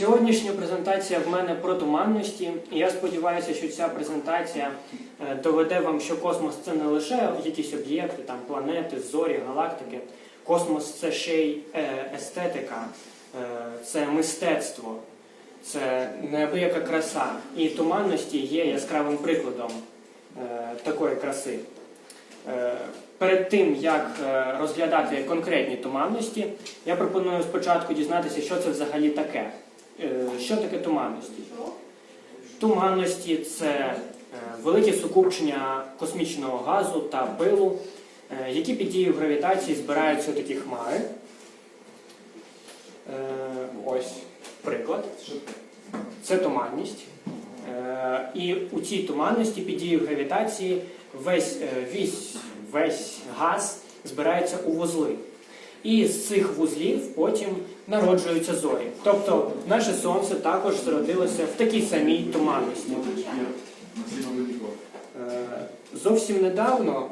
Сьогоднішня презентація в мене про туманності, і я сподіваюся, що ця презентація е, доведе вам, що космос це не лише якісь об'єкти, там планети, зорі, галактики. Космос це ще й е, естетика, е, це мистецтво, це неабияка краса. І туманності є яскравим прикладом такої краси. Перед тим, як розглядати конкретні туманності, я пропоную спочатку дізнатися, що це взагалі таке. Е, Що таке туманності? Туманності це е, велике сукупчення космічного газу та пилу, е, які під дією гравітації збираються у такі хмари. Ось приклад. Це туманність. І у цій туманності під дією гравітації весь, весь, весь газ збирається у вузли. І з цих вузлів потім народжуються зорі. Тобто наше сонце також зародилося в такій самій туманності. Е, Зовсім недавно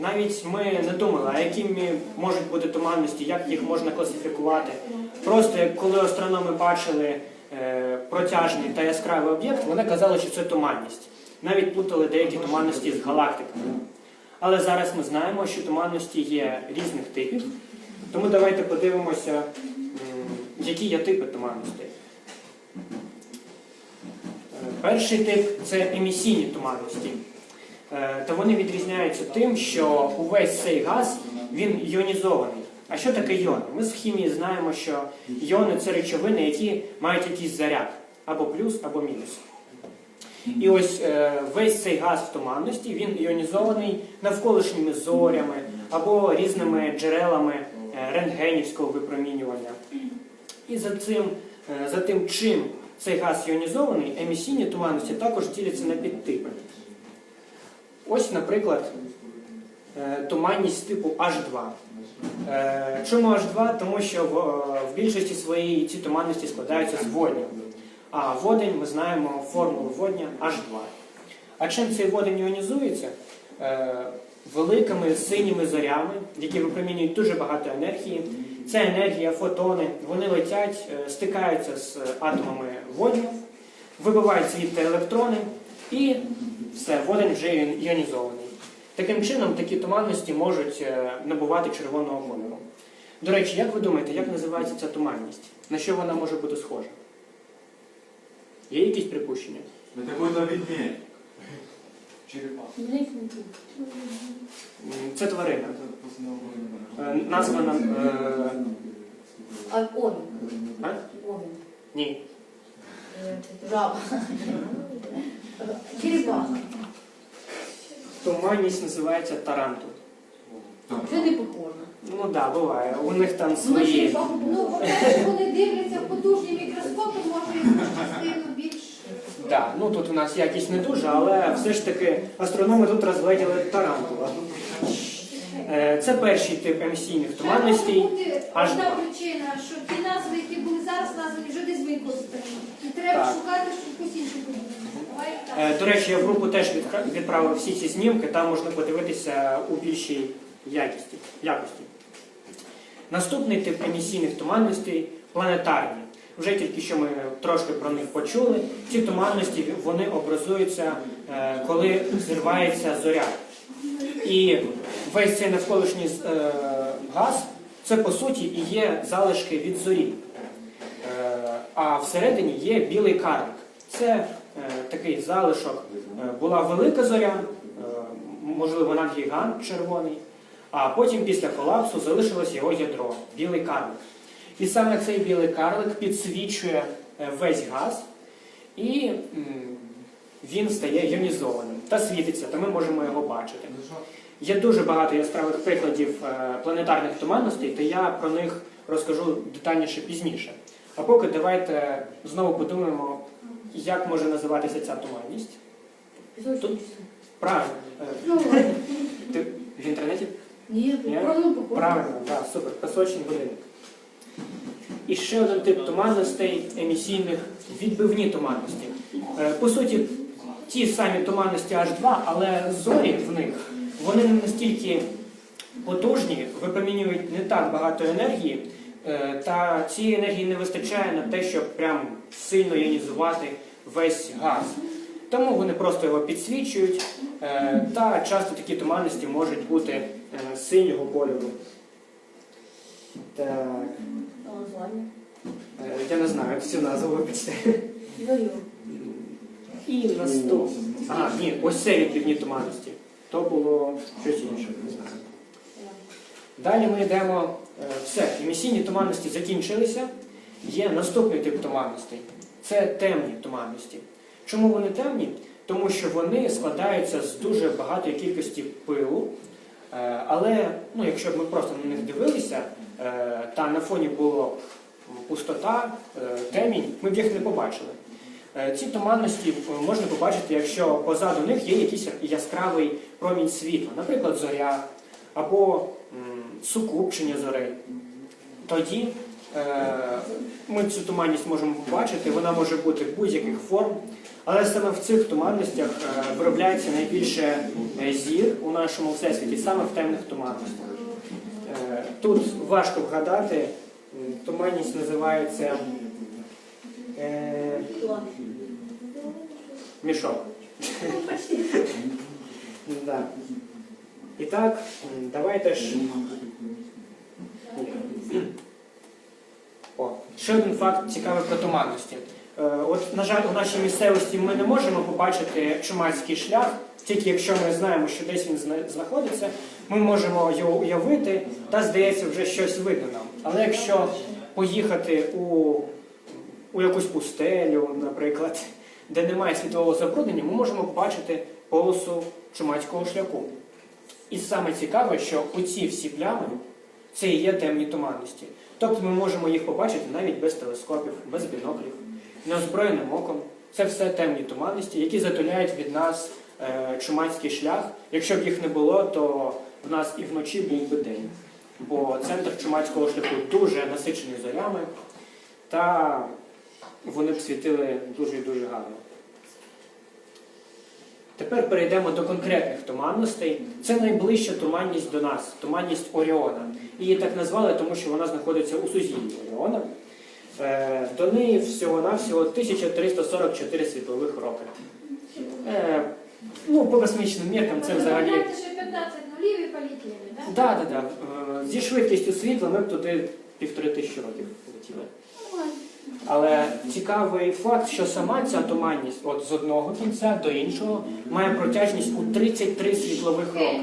навіть ми не думали, а якими можуть бути туманності, як їх можна класифікувати. Просто коли астрономи бачили е, протяжний та яскравий об'єкт, вони казали, що це туманність. Навіть плутали деякі туманності з галактиками. Але зараз ми знаємо, що туманності є різних типів. Тому давайте подивимося, які є типи туманностей. Е, Перший тип це емісійні туманності. Е, Та вони відрізняються тим, що увесь цей газ він іонізований. А що таке йони? Ми з хімії знаємо, що йони це речовини, які мають якийсь заряд або плюс, або мінус. І ось е, весь цей газ в туманності він іонізований навколишніми зорями або різними джерелами рентгенівського випромінювання. І за цим, е, за тим, чим цей газ іонізований, емісійні туманності також діляться на підтипи. Ось, наприклад, е, туманність типу H2. Е, Чому H2? Тому що е, в більшості своїй ці туманності складаються з водню. А водень ми знаємо формулу водня H2. А чим цей водень іонізується? Великими синіми зорями, які випромінюють дуже багато енергії. Ця енергія, фотони, вони летять, е, стикаються з атомами водню, вибивають звідти електрони і все, водень вже іонізований. Таким чином, такі туманності можуть е, набувати червоного кольору. До речі, як ви думаєте, як називається ця туманність? На що вона може бути схожа? Є якісь припущення? На какой-то М, Це тварина. Е, Названа. е, А он, А? он, Ні. жаба. Черепаха. Туманність називається тарантул. Це не похоже. Ну так, да, буває. У них там Ну, свої. Ну, вони дивляться в потужні мікроскопи, може. Да, ну тут у нас якість не дуже, але все ж таки астрономи тут розгледіли тарантула. Е, Це перший тип емісійних туманностей. аж одна два. причина, що ті назви, які були зараз названі, вже десь використані. І треба Так. шукати щось іншого. Давай так. Е, До речі, я в групу теж відкра- відправив всі ці знімки, там можна подивитися у більшій якості. Наступний тип емісійних туманностей планетарні. Вже тільки що ми трошки про них почули. Ці туманності вони образуються, е, коли зривається зоря. І весь цей навколишній е, газ це по суті і є залишки від зорі. Е, А всередині є білий карлик. Це такий залишок. Була велика зоря, можливо, надгігант червоний, а потім після колапсу залишилось його ядро, білий карлик. І саме цей білий карлик підсвічує е, весь газ, і він стає іонізованим та світиться, то ми можемо його бачити. Є дуже багато яскравих прикладів е, планетарних туманностей, то я про них розкажу детальніше пізніше. А поки давайте знову подумаємо, як може називатися ця туманність. Пісочний Правильно. Е, Ну, Ти в інтернеті? ні, Ні? правильно. Правильно, так, супер. Песочний годинник. І ще один тип туманностей емісійних відбивні туманності. Е, По суті, ті самі туманності H2, але зорі в них вони не настільки потужні, випромінюють не так багато енергії, Е, Та цієї енергії не вистачає на те, щоб прям сильно іонізувати весь газ. Тому вони просто його підсвічують, е, та часто такі туманності можуть бути синього кольору. Так, А е, я не знаю, як цю назву вибачте. Йо-йо. І наступ. Ага, ні, ось це відбивні туманності. То було щось інше, не знаю. Далі ми йдемо. е, Все, емісійні туманності закінчилися. Є наступний тип туманностей. Це темні туманності. Чому вони темні? Тому що вони складаються з дуже багатої кількості пилу. Е, Але ну, якщо б ми просто на них дивилися, та на фоні була пустота, е, темінь, ми б їх не побачили. Е, Ці туманності е, можна побачити, якщо позаду них є якийсь яскравий промінь світла, наприклад, зоря або сукупчення зорей. Тоді е, ми цю туманність можемо побачити, вона може бути будь-яких форм, але саме в цих туманностях е, виробляється найбільше е, зір у нашому всесвіті, саме в темних туманностях. Тут важко вгадати, туманність називається е, мішок. Да. І так, давайте ж. О, ще один факт цікавий про туманності. Е, От, на жаль, у нашій місцевості ми не можемо побачити чумацький шлях, тільки якщо ми знаємо, що десь він знаходиться, ми можемо його уявити, та здається, вже щось видно нам. Але якщо поїхати у, у якусь пустелю, наприклад, де немає світлового забруднення, ми можемо побачити полосу чумацького шляху. І саме цікаве, що оці всі плями це і є темні туманності. Тобто ми можемо їх побачити навіть без телескопів, без біноклів, неозброєним оком. Це все темні туманності, які затуляють від нас е, чумацький шлях. Якщо б їх не було, то в нас і вночі був би день. Бо центр чумацького шляху дуже насичений зорями, та вони б світили дуже і дуже гарно. Тепер перейдемо до конкретних туманностей. Це найближча туманність до нас, туманність Оріона. Її так назвали, тому що вона знаходиться у сузір'ї Оріона. Е, До неї всього-навсього 1344 світлових роки. Е, Ну, по космічним міркам це взагалі. Знаєте, що 15 нулів і полетіли, так? Так, так, так. Зі швидкістю світла ми б туди півтори тисячі років полетіли. Але цікавий факт, що сама ця туманність от з одного кінця до іншого має протяжність у 33 світлових роки.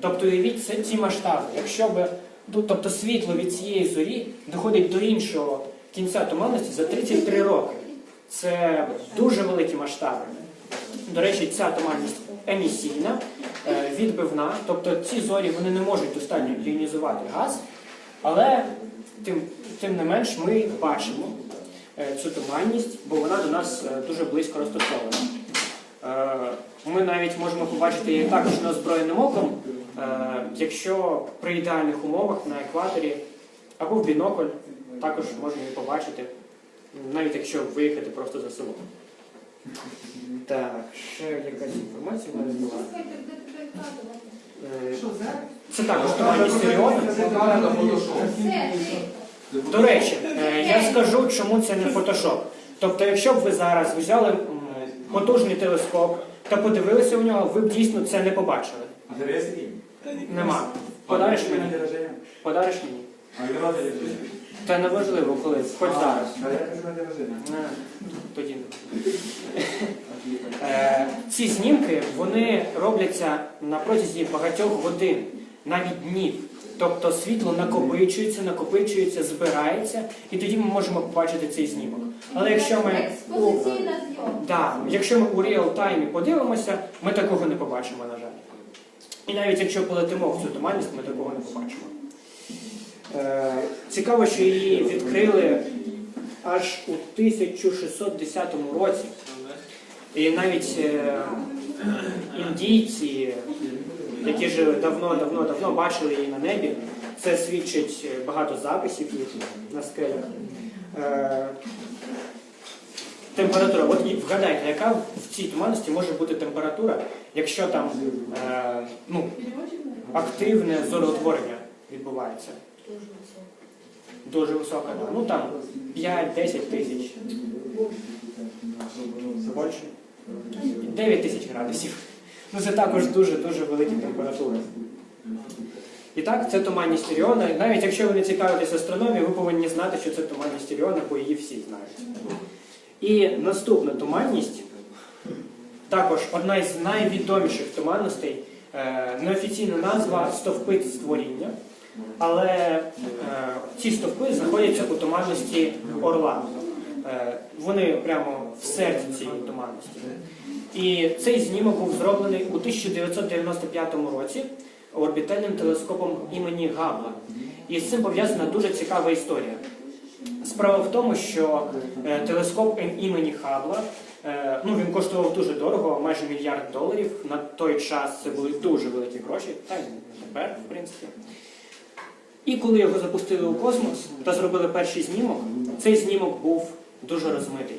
Тобто уявіть це- ці масштаби. Якщо б ну, тобто світло від цієї зорі доходить до іншого кінця туманності за 33 роки. Це дуже великі масштаби. До речі, ця туманність емісійна, е, відбивна, тобто ці зорі вони не можуть достатньо іонізувати газ, але тим, тим не менш ми бачимо е, цю туманність, бо вона до нас е, дуже близько розташована. Ми навіть можемо побачити її також неозброєним оком, е, якщо при ідеальних умовах на екваторі або в бінокль також можна її побачити, навіть якщо виїхати просто за село. Так, ще якась інформація в мене була. Е, Це також туманність Оріона. До речі, е, я скажу, чому це не фотошоп. Тобто, якщо б ви зараз взяли м, потужний телескоп та подивилися в нього, ви б дійсно це не побачили. А тебе є такий? Нема. Подариш мені? Подариш мені? А є. Та неважливо, коли, хоч зараз. Не, Тоді не. Е, Ці знімки вони робляться на протязі багатьох годин, навіть днів. Тобто світло накопичується, накопичується, збирається, і тоді ми можемо побачити цей знімок. Але якщо ми у, да, якщо ми у реал-таймі подивимося, ми такого не побачимо, на жаль. І навіть якщо полетимо в цю туманність, ми такого не побачимо. Е, цікаво, що її відкрили аж у 1610 році. І навіть е, індійці, які ж давно-давно-давно бачили її на небі, це свідчить багато записів на скелях. Е, температура. От вгадайте, яка в цій туманності може бути температура, якщо там ну, активне зороутворення відбувається. Дуже висока, ну там 5-10 тисяч. Більше? 9 тисяч градусів. Ну це також дуже-дуже великі температури. І так, це туманність Оріона. Навіть якщо ви не цікавитесь астрономією, ви повинні знати, що це туманність Оріона, бо її всі знають. І наступна туманність, також одна із найвідоміших туманностей, е, неофіційна назва стовпи створіння. Але е, ці стовпи знаходяться у туманності Орла. Е, вони прямо в серці цієї туманності. І цей знімок був зроблений у 1995 році орбітальним телескопом імені Габла. І з цим пов'язана дуже цікава історія. Справа в тому, що е, телескоп імені Хабла, е, ну він коштував дуже дорого, майже мільярд доларів. На той час це були дуже великі гроші, та й тепер, в принципі. І коли його запустили у космос та зробили перший знімок, цей знімок був дуже розмитий.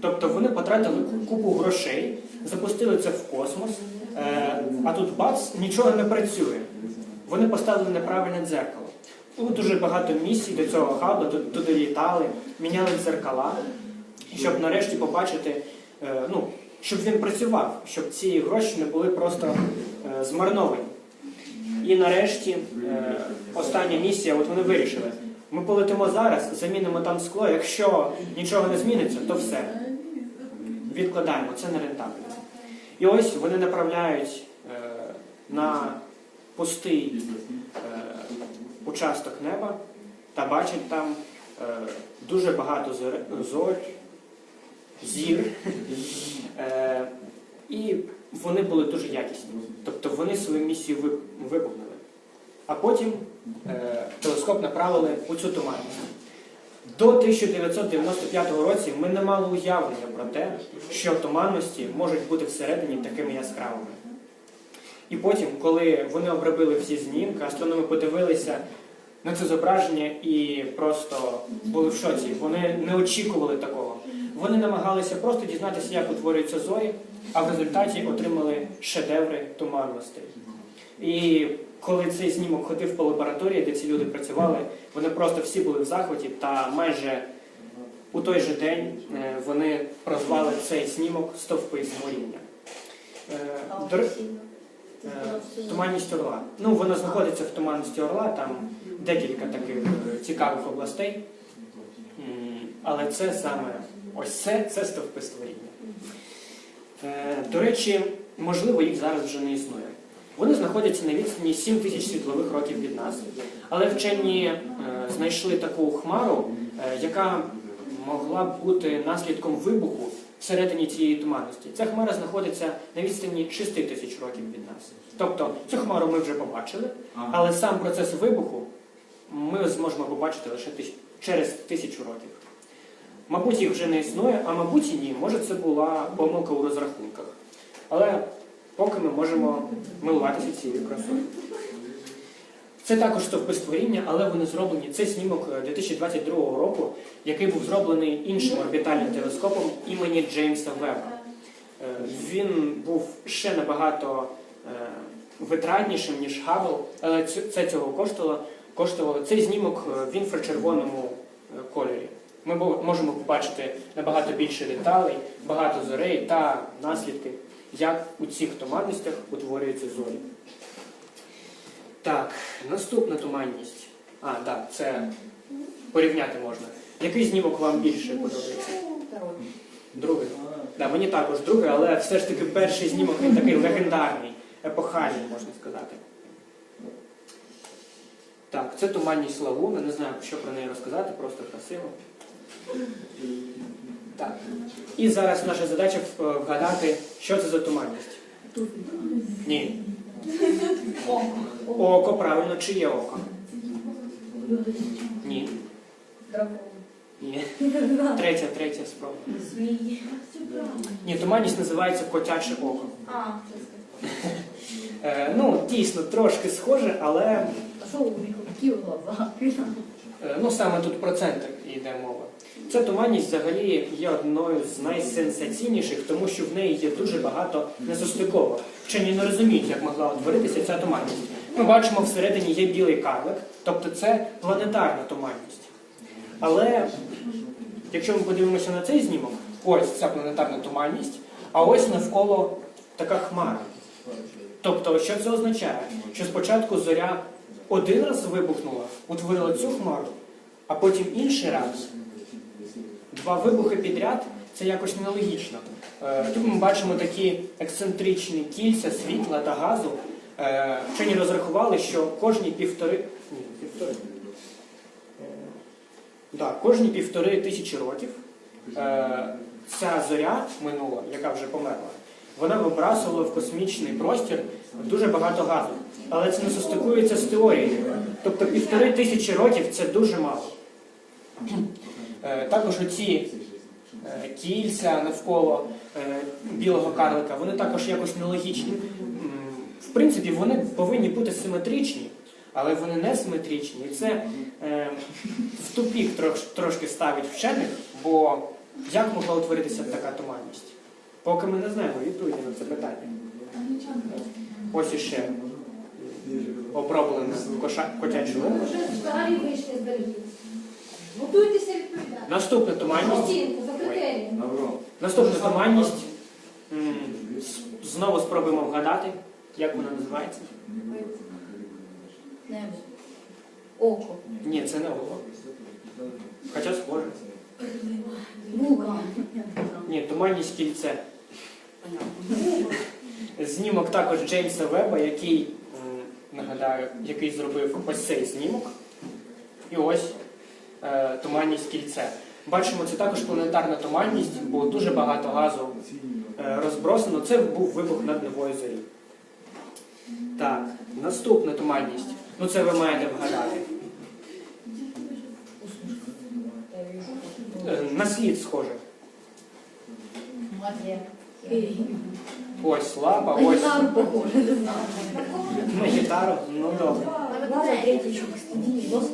Тобто вони потратили купу грошей, запустили це в космос, е, а тут бац, нічого не працює. Вони поставили неправильне дзеркало. Було дуже багато місій до цього хабла, ту- туди літали, міняли дзеркала, щоб нарешті побачити, е, ну, щоб він працював, щоб ці гроші не були просто е, змарновані. І нарешті е, остання місія, от вони вирішили. Ми полетимо зараз, замінимо там скло. Якщо нічого не зміниться, то все. Відкладаємо, це не рентабельно. І ось вони направляють е, на пустий е, участок неба та бачать там дуже багато зор, зорь, зір. І вони були дуже якісні. Тобто вони свою місію ви- виконали. А потім е, телескоп направили у цю туманність. До 1995 році ми не мали уявлення про те, що туманності можуть бути всередині такими яскравими. І потім, коли вони обробили всі знімки, астрономи подивилися на це зображення і просто були в шоці. Вони не очікували такого. Вони намагалися просто дізнатися, як утворюються зорі, а в результаті отримали шедеври туманностей. І коли цей знімок ходив по лабораторії, де ці люди працювали, вони просто всі були в захваті, та майже у той же день е, вони прозвали цей знімок стовпи зморіння. Е, Е, Туманність Орла. Ну, вона знаходиться в туманності Орла, там декілька таких цікавих областей. Але це саме ось це, це стовпи створіння. Е, До речі, можливо, їх зараз вже не існує. Вони знаходяться на відстані 7 тисяч світлових років від нас, але вчені е, знайшли таку хмару, е, яка могла б бути наслідком вибуху всередині цієї туманності. Ця хмара знаходиться на відстані 6 тисяч років від нас. Тобто цю хмару ми вже побачили, але сам процес вибуху ми зможемо побачити лише тисяч- через тисячу років. Мабуть, їх вже не існує, а мабуть і ні. Може, це була помилка у розрахунках. Але поки ми можемо милуватися цією красою. Це також стовпи створіння, але вони зроблені. Це знімок е, 2022 року, який був зроблений іншим орбітальним телескопом імені Джеймса Веба. Е, Він був ще набагато е, витратнішим, ніж Хаббл, але це цього коштувало. коштувало. Цей знімок е, в інфрачервоному е, кольорі. Ми можемо побачити набагато більше деталей, багато зорей та наслідки, як у цих туманностях утворюються зорі. Так, наступна туманність. А, так, це порівняти можна. Який знімок вам більше подобається? Другий. Да, мені також другий, але все ж таки перший знімок він такий легендарний, епохальний, можна сказати. Так, це туманність Лагуна. Не знаю, що про неї розказати, просто красиво. Так. І зараз наша задача е, вгадати, що це за туманність. Ні. Око, правильно, чиє око? Ні. Ні. Третя, третя спроба. Ні, туманність називається котяче око. А. Е, ну, дійсно, трошки схоже, але А что у них глаза? Е, Ну, саме тут про центр йде мова. Ця туманність взагалі є одною з найсенсаційніших, тому що в неї є дуже багато несостиковок. Вчені не розуміють, як могла утворитися ця туманність. Ми бачимо, всередині є білий карлик, тобто це планетарна туманність. Але якщо ми подивимося на цей знімок, ось ця планетарна туманність, а ось навколо така хмара. Тобто, що це означає? Що спочатку зоря один раз вибухнула, утворила цю хмару, а потім інший раз. Два вибухи підряд це якось нелогічно. Е, Тут ми бачимо такі ексцентричні кільця світла та газу. Е, Вчені розрахували, що кожні півтори. Ні, півтори. Е, Да, кожні півтори тисячі років ця зоря минула, яка вже померла, вона вибрасувала в космічний простір дуже багато газу. Але це не состикується з теорією. Тобто півтори тисячі років це дуже мало. Е, Також оці е, кільця навколо е, білого карлика, вони також якось нелогічні. В принципі, вони повинні бути симетричні, але вони не симетричні. І це в тупік трошки ставить вчених, бо як могла утворитися така туманність? Поки ми не знаємо відповіді на це питання. Ось іще оброблене котяче. Вже взагалі вийшли з берегів. Готуйтеся відповідати. Наступна туманність. Оцінку за критерієм. Наступна туманність. М, Знову спробуємо вгадати, як вона називається. Небо. Око. Ні, це не око. Хоча схоже. Вука. Ні, туманність кільце. Знімок також Джеймса Веба, який, нагадаю, який зробив ось цей знімок. І ось е, туманність кільце. Бачимо, це також планетарна туманність, бо дуже багато газу е, розбросано. Це був вибух над новою зорі. Так, наступна туманність. Ну це ви маєте вгадати. Е, На слід схоже. Матія. Ось лапа, На ось гітару похоже, не знаю. на гітару. Ну добре. Лаза.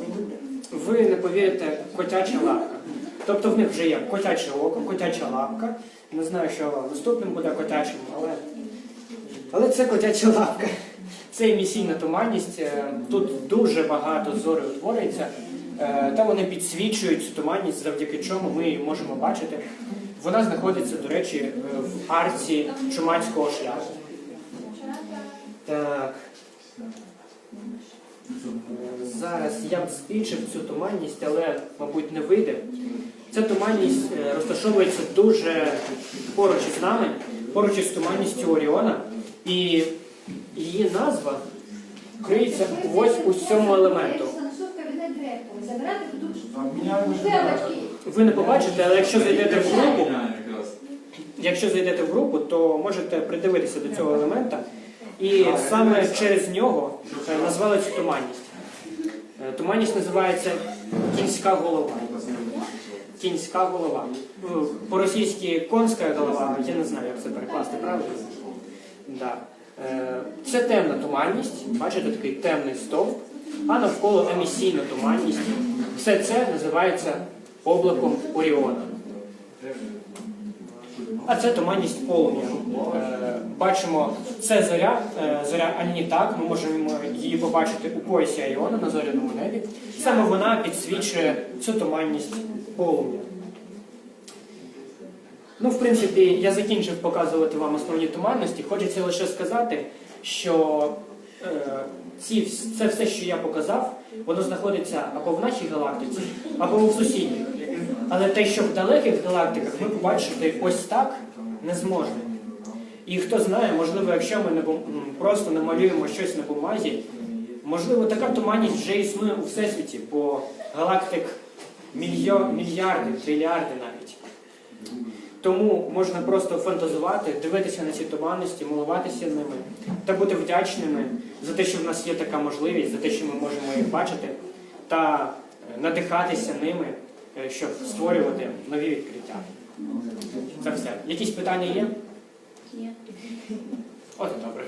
Ви не повірите, котяча лапка. Тобто в них вже є котяче око, котяча лапка. Не знаю, що наступним буде котячим, але. Але це котяча лапка. Це емісійна туманність. Е, Тут дуже багато зорей утворюється. Е, Та вони підсвічують цю туманність, завдяки чому ми її можемо бачити. Вона знаходиться, до речі, е, в арці чумацького шляху. Так. Зараз я б збільшив цю туманність, але, мабуть, не вийде. Ця туманність е, розташовується дуже поруч із нами, поруч із туманністю Оріона. І її назва криється ось у цьому елементу. Забирати тут Обміняли бутилочки. Ви не побачите, але якщо зайдете в групу, якщо зайдете в групу, то можете придивитися до цього елемента. І саме через нього е, назвали цю туманність. Е, Туманність називається кінська голова. Кінська голова. Ну, По-російськи конська голова, я не знаю, як це перекласти, правильно? Да. Е, Це темна туманність, бачите, такий темний стовп, а навколо емісійна туманність. Все це називається облаком Оріона. А це туманність полум'я. Е, Бачимо, це зоря, е, зоря Аннітак, ми можемо її побачити у поясі Оріона на зоряному небі. Саме вона підсвічує цю туманність полум'я. Ну, в принципі, я закінчив показувати вам основні туманності. Хочеться лише сказати, що е, ці, це все, що я показав, воно знаходиться або в нашій галактиці, або в сусідніх. Але те, що в далеких галактиках ми побачити ось так не зможемо. І хто знає, можливо, якщо ми не просто намалюємо щось на бумазі, можливо, така туманність вже існує у всесвіті, бо галактик мільйо, мільярди, трильярди навіть. Тому можна просто фантазувати, дивитися на ці туманності, милуватися ними та бути вдячними за те, що в нас є така можливість, за те, що ми можемо їх бачити, та е, надихатися ними, е, щоб створювати нові відкриття. Це все. Якісь питання є? Ні. От і добре.